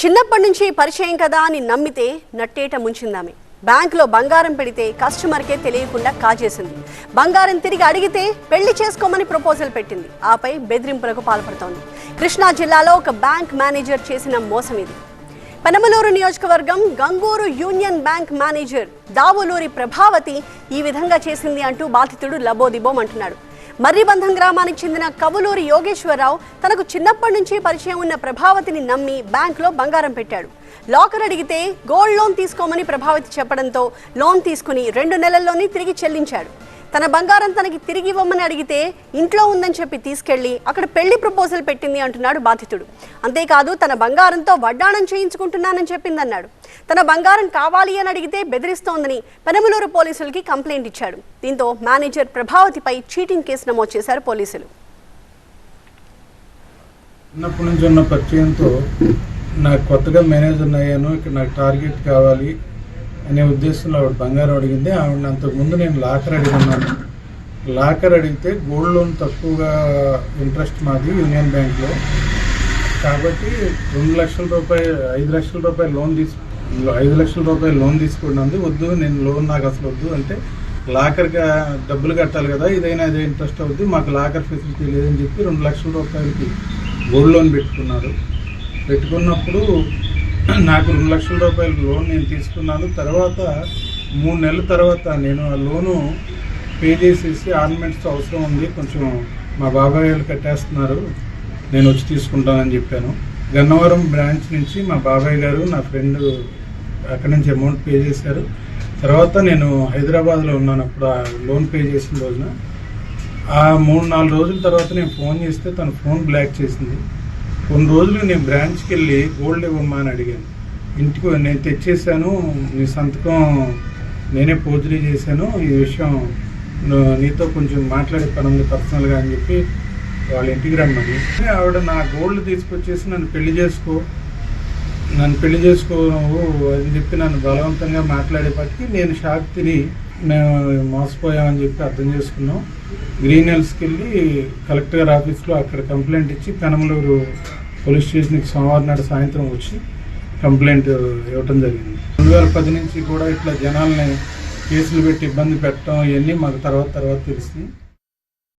చిన్నప్పటి నుంచి పరిచయం కదా అని నమ్మితే నట్టేట ముంచిందామె. బ్యాంకులో బంగారం పెడితే కస్టమర్కే తెలియకుండా కాజేసింది. బంగారం తిరిగి అడిగితే పెళ్ళి చేసుకోమని ప్రపోజల్ పెట్టింది. ఆపై బెదిరింపులకు పాల్పడుతోంది. కృష్ణా జిల్లాలో ఒక బ్యాంక్ మేనేజర్ చేసిన మోసం ఇది. పెనమలూరు నియోజకవర్గం Gangur union bank manager Davuluri Prabhavati ఈ విధంగా చేసింది అంటూ బాధితుడు లబోదిబోం అంటున్నాడు మర్రిబంధం గ్రామానికి చెందిన కవులూరి యోగేశ్వరరావు తనకు చిన్నప్పటి నుంచి పరిచయం ఉన్న ప్రభావతిని నమ్మి బ్యాంకులో బంగారం పెట్టాడు. లాకర్ అడిగితే గోల్డ్ లోన్ తీసుకోమని ప్రభావతి చెప్పడంతో లోన్ తీసుకుని రెండు నెలల్లోనే తిరిగి చెల్లించాడు. తన బంగారం తనకి తిరిగి ఇవ్వమని అడిగితే ఇంట్లో ఉందని చెప్పి తీసుకెళ్ళి అక్కడ పెళ్ళి ప్రపోజల్ పెట్టింది అంటున్నాడు బాధితుడు. అంతేకాదు తన బంగారంతో వడ్డాణం చేయించుకుంటున్నానని చెప్పిందన్నాడు. తన బంగారం కావాలి అని అడిగితే బెదిరిస్తోందని పెనమలూరు పోలీసులకి కంప్లైంట్ ఇచ్చాడు. దీంతో మేనేజర్ ప్రభావతిపై చీటింగ్ కేసు నమోదు చేశారు పోలీసులు. చిన్నప్పటి నుంచి ఉన్న పరిచయంతో నాకు కొత్తగా మేనేజర్ అయ్యాను ఇక్కడ నాకు టార్గెట్ కావాలి అనే ఉద్దేశంలో ఆవిడ బంగారం అడిగింది. ఆవిడ అంతకుముందు నేను లాకర్ అడిగినాను. లాకర్ అడిగితే గోల్డ్ లోన్ తక్కువగా ఇంట్రెస్ట్ మాది యూనియన్ బ్యాంక్లో. కాబట్టి రెండు లక్షల రూపాయలు ఐదు లక్షల రూపాయలు లోన్ తీసుకు ఐదు లక్షల రూపాయలు లోన్ తీసుకున్నది వద్దు నేను లోన్ నాకు అసలు వద్దు అంటే లాకర్గా డబ్బులు కట్టాలి కదా ఇదైనా అదే ఇంట్రెస్ట్ అవుద్ది. మాకు లాకర్ ఫెసిలిటీ లేదని చెప్పి రెండు లక్షల రూపాయలకి గోల్డ్ లోన్ పెట్టుకున్నారు. పెట్టుకున్నప్పుడు నాకు రెండు లక్షల రూపాయల లోన్ నేను తీసుకున్నాను. తర్వాత మూడు నెలల తర్వాత నేను ఆ లోను పే చేసేసి ఆర్నమెంట్స్ అవసరం ఉంది. కొంచెం మా బాబాయ్ వాళ్ళు కట్టేస్తున్నారు. నేను వచ్చి తీసుకుంటానని చెప్పాను. గన్నవరం బ్రాంచ్ నుంచి మా బాబాయ్ గారు నా ఫ్రెండ్ అక్కడి నుంచి అమౌంట్ పే చేశారు. తర్వాత నేను హైదరాబాద్లో ఉన్నాను. అప్పుడు ఆ లోన్ పే చేసిన రోజున. ఆ మూడు నాలుగు రోజుల తర్వాత నేను ఫోన్ చేస్తే తన ఫోన్ బ్లాక్ చేసింది. కొన్ని రోజులు నేను బ్రాంచ్కి వెళ్ళి గోల్డ్ ఇవ్వమ్మా అని అడిగాను. ఇంటికి నేను తెచ్చేసాను. నీ సంతకం నేనే పోజరీ చేశాను. ఈ విషయం నీతో కొంచెం మాట్లాడే పని ఉంది పర్సనల్గా అని చెప్పి వాళ్ళ ఇంటికి రమ్మని. ఆవిడ నా గోల్డ్ తీసుకొచ్చేసి నన్ను పెళ్ళి చేసుకో. నన్ను పెళ్ళి చేసుకో అని చెప్పి నన్ను బలవంతంగా మాట్లాడేపటికి నేను షాక్ తిని మేము మోసపోయామని చెప్పి అర్థం చేసుకున్నాం. గ్రీన్ హిల్స్కి వెళ్ళి కలెక్టర్ ఆఫీస్లో అక్కడ కంప్లైంట్ ఇచ్చి కనమలూరు పోలీస్ స్టేషన్కి సోమవారం నాడు సాయంత్రం వచ్చి కంప్లైంట్ ఇవ్వటం జరిగింది. రెండు వేల పది నుంచి కూడా ఇట్లా జనాల్ని కేసులు పెట్టి ఇబ్బంది పెట్టడం ఇవన్నీ మాకు తర్వాత తర్వాత తెలిసింది